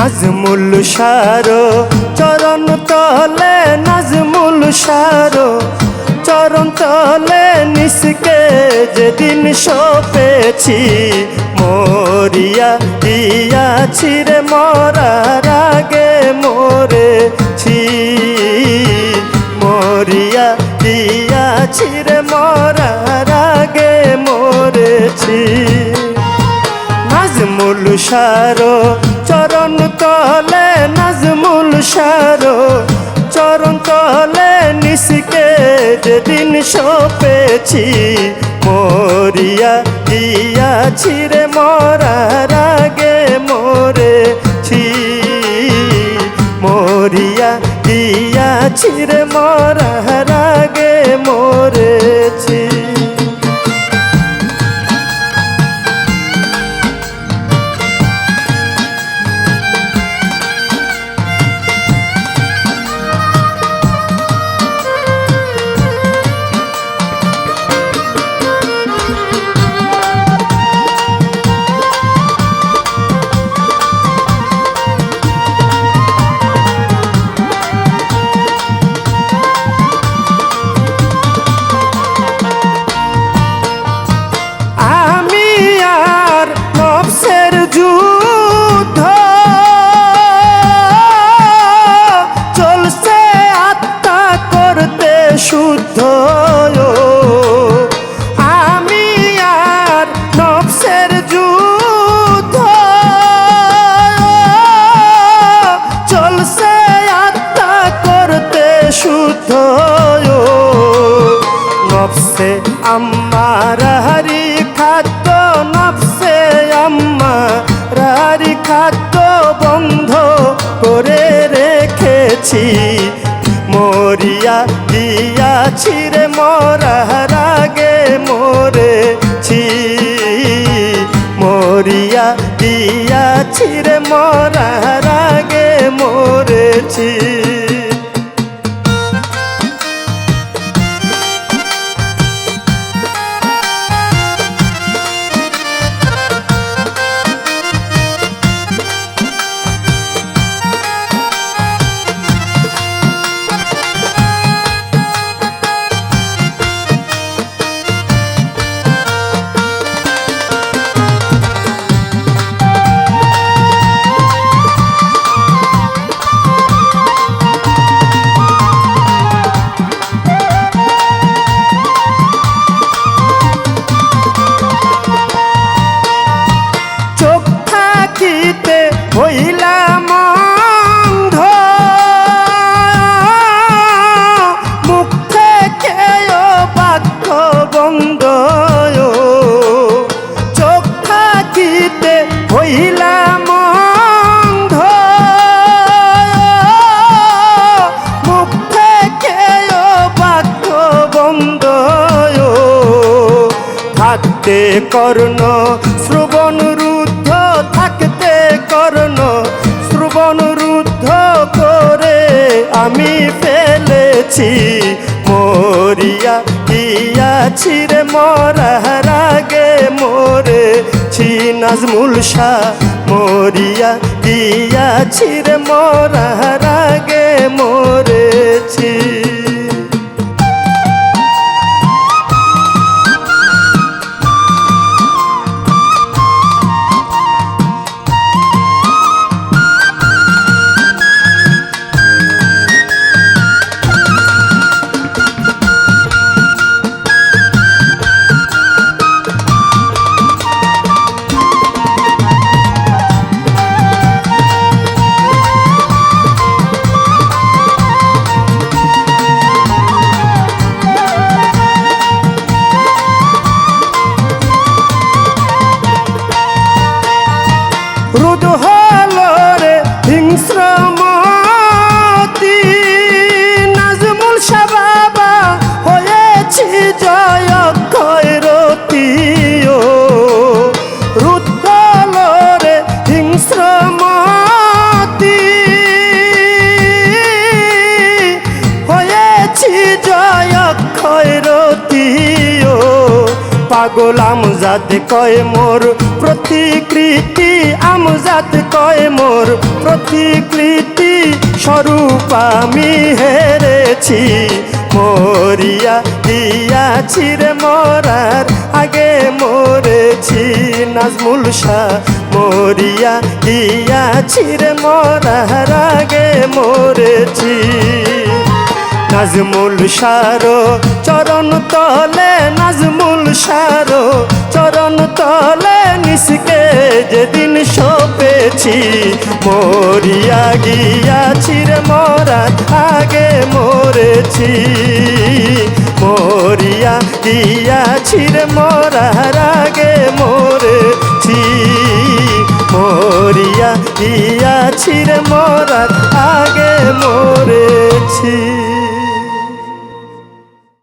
নাজমুল সারো চরণ তলে নাজমুল সারো চরণ তলে নিসকে যেদিন সপেছি, মরিয়া দিয়াছি রে মরার আগে মরেছি, মরিয়া দিয়াছি রে মরার আগে মরেছি। নাজমুল সারো চরণ তলে নাজমুল সারো চরণ তলে নিসকে যেদিন সপেছি, মরিয়া দিয়াছি রে মরার আগে মরেছি। মরিয়া দিয়াছি রে মরার আগে মরেছি। রেখেছি মরিয়া গিয়াছি রে মরার আগে মরেছি। মরিয়া গিয়াছি রে মরার আগে মরেছি। থাকতে কর্ণ, শ্রবণ রুদ্ধ থাকতে কর্ণ, শ্রবণ রুদ্ধ করে আমি ফেলেছি। মরিয়া দিয়াছি রে মরার আগে মরেছি নাজমুল শাহ। মরিয়া দিয়াছি রে মরার আগে মরেছি পাগলাম যাতে কয় মোর, প্রতিকৃতি আমজাত কয় মোর, প্রতিকৃতি স্বরূপ আমি হেরেছি। মরিয়া দিয়াছি রে মরার, আগে মরেছি নাজমুল শাহ। মরিয়া দিয়াছি রে মরার, আগে মরেছি। নাজমুল সারো চরণ তলে নাজমুল সারো চরণ তলে নিসকে যেদিন সপেছি, মরিয়া গিয়াছি রে মরার আগে মরেছি। মরিয়া গিয়াছি রে মরার আগে মরেছি। মরিয়া গিয়াছি রে মরার আগে মরেছি।